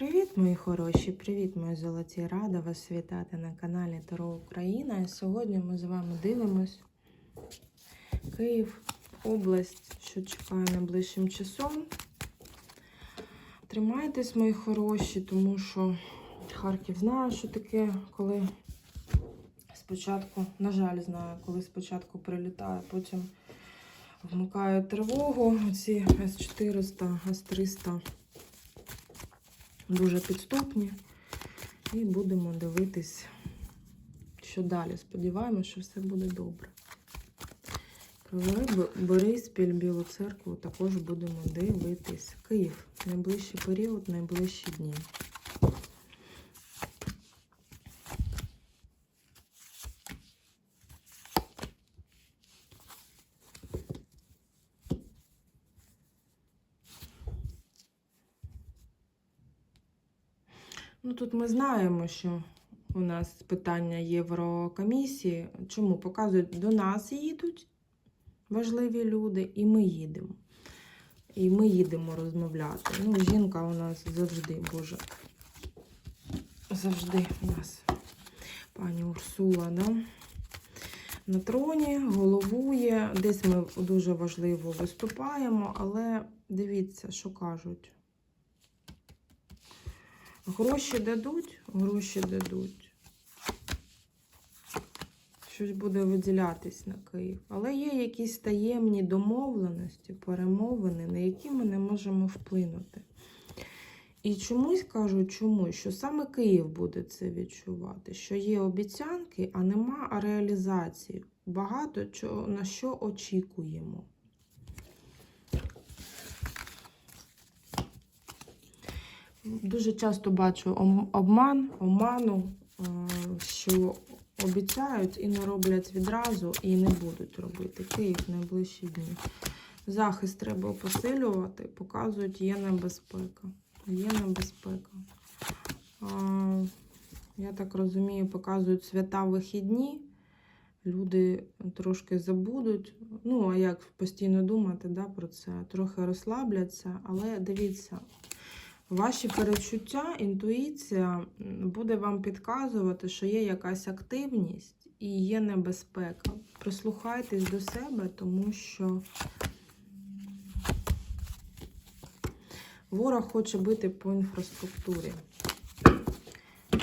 Привіт, мої хороші! Привіт, мої золоті! Рада вас вітати на каналі Таро Україна. І сьогодні ми з вами дивимось Київ, область, що чекає найближчим часом. Тримайтесь, мої хороші, тому що Харків знає, що таке, коли спочатку, на жаль, знає, коли спочатку прилітає, потім вмикає тривогу. Ці С-400, С-300 дуже підступні. І будемо дивитись, що далі. Сподіваємося, що все буде добре. Провели Бориспіль, Білу церкву також будемо дивитись. Київ. Найближчий період, найближчі дні. Ну тут ми знаємо, що у нас питання Єврокомісії. Чому показують, до нас їдуть важливі люди, і ми їдемо. І ми їдемо розмовляти. Ну, жінка у нас завжди, Боже, завжди у нас пані Урсула, да? на троні, головує. Десь ми дуже важливо виступаємо, але дивіться, що кажуть. Гроші дадуть, гроші дадуть. Щось буде виділятись на Київ. Але є якісь таємні домовленості, перемовини, на які ми не можемо вплинути. І чомусь кажуть, чомусь, що саме Київ буде це відчувати, що є обіцянки, а нема реалізації. Багато чого, на що очікуємо. Дуже часто бачу обман, оману, що обіцяють і не роблять відразу, і не будуть робити. Київ найближчі дні. Захист треба посилювати, показують, є небезпека. Є небезпека. Я так розумію, показують свята вихідні. Люди трошки забудуть. Ну, а як постійно думати да, про це? Трохи розслабляться, але дивіться. Ваші перечуття, інтуїція буде вам підказувати, що є якась активність і є небезпека. Прислухайтесь до себе, тому що ворог хоче бити по інфраструктурі.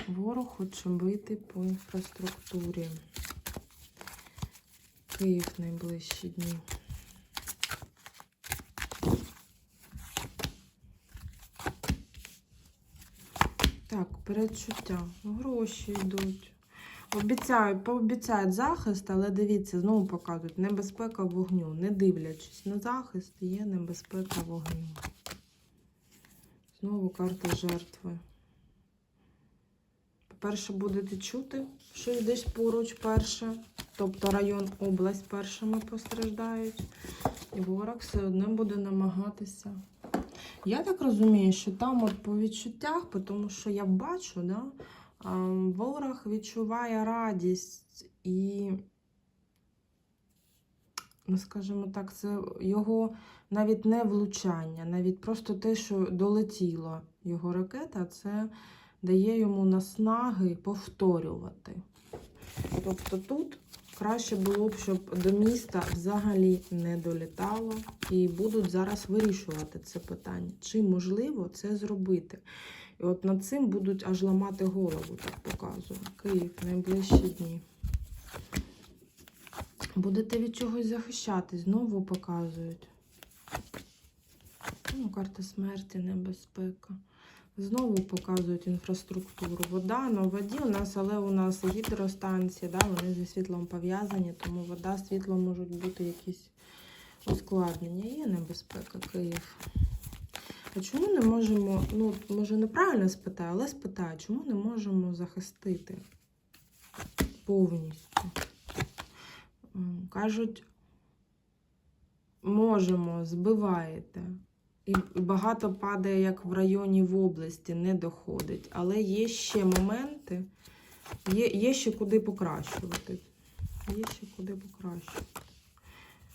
Ворог хоче бити по інфраструктурі. Київ найближчі дні. Так, передчуття. Гроші йдуть. Обіцяють, пообіцяють захист, але дивіться, знову показують небезпека вогню. Не дивлячись на захист, є небезпека вогню. Знову карта жертви. По-перше, будете чути, що десь поруч перше. Тобто район, область першими постраждають. І ворог все одно буде намагатися. Я так розумію, що там от по відчуттях, тому що я бачу, да, ворог відчуває радість і, ну, скажімо так, це його навіть не влучання, навіть просто те, що долетіло його ракета, це дає йому наснаги повторювати. Тобто тут Краще було б, щоб до міста взагалі не долітало. І будуть зараз вирішувати це питання. Чи можливо це зробити? І от над цим будуть аж ламати голову, так показую. Київ найближчі дні. Будете від чогось захищати, знову показують. Ну, Карта смерті, небезпека. Знову показують інфраструктуру. Вода, ну воді у нас, але у нас гідростанції, да, вони зі світлом пов'язані, тому вода, світло можуть бути якісь ускладнення. Є небезпека Київ. А чому не можемо, ну, може, неправильно спитаю, але спитаю, чому не можемо захистити повністю? Кажуть, можемо, збиваєте. І багато падає, як в районі в області, не доходить. Але є ще моменти, є є ще куди покращувати. Є ще куди покращувати.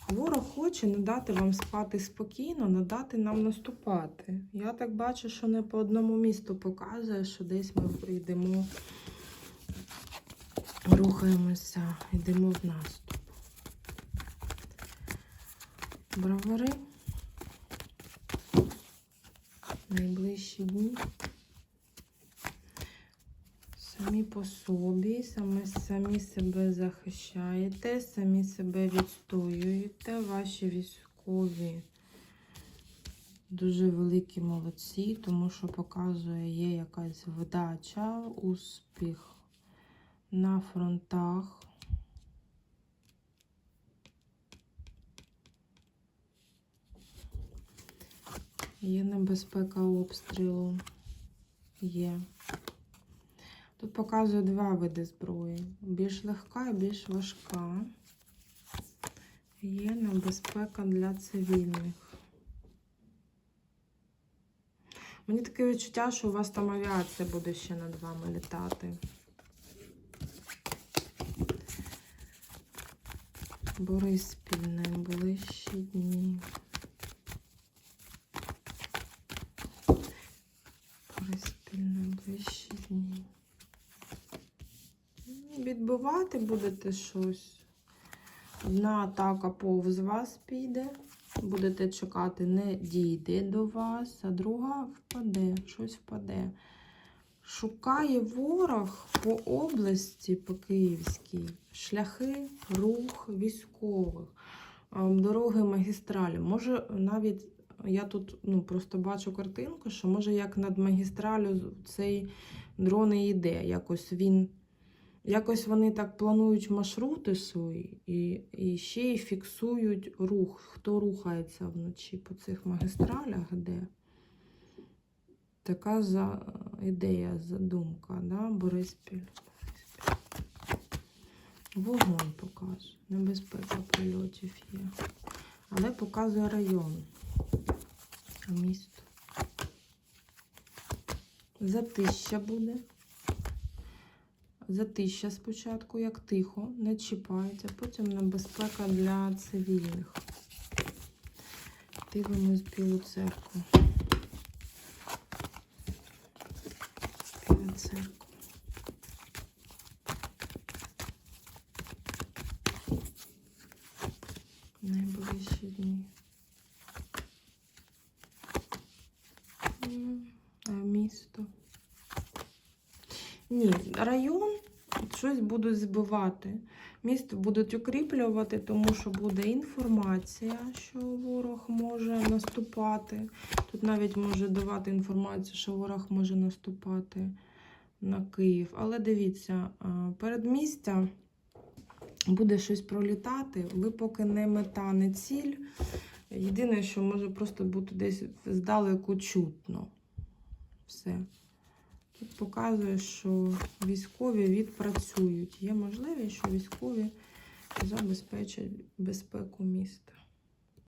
Ворог хоче не дати вам спати спокійно, не дати нам наступати. Я так бачу, що не по одному місту показує, що десь ми йдемо, рухаємося, йдемо в наступ. Бровари. Найближчі дні. Самі по собі, самі, самі себе захищаєте, самі себе відстоюєте. Ваші військові дуже великі молодці, тому що показує, є якась вдача, успіх на фронтах. Є небезпека обстрілу. Є. Тут показує два види зброї. Більш легка і більш важка. Є небезпека для цивільних. Мені таке відчуття, що у вас там авіація буде ще над вами літати. Бориспіль найближчі дні. Бориспіль найближчі дні. Відбивати будете щось. Одна атака повз вас піде. Будете чекати, не дійде до вас, а друга впаде, щось впаде. Шукає ворог по області, по Київській, шляхи, рух військових, дороги магістралі. Може, навіть я тут ну, просто бачу картинку, що може як над магістралю цей дрон і йде. Якось він. Якось вони так планують маршрути свої і, і ще й фіксують рух, хто рухається вночі по цих магістралях, де така за ідея, задумка, да? Бориспіль. Вогонь показує, небезпека прильотів є. Але показує район, а місто. Затища буде. Затища спочатку, як тихо, не чіпається, потім небезпека для цивільних. Дивимось білу церкву. Біла церква. Найближчі дні. Місто. Ні, район щось будуть збивати. Місто будуть укріплювати, тому що буде інформація, що ворог може наступати. Тут навіть може давати інформацію, що ворог може наступати на Київ. Але дивіться, передмістя буде щось пролітати. Ви поки не мета, не ціль. Єдине, що може просто бути десь здалеку чутно. Все. Тут показує, що військові відпрацюють. Є можливість, що військові забезпечать безпеку міста.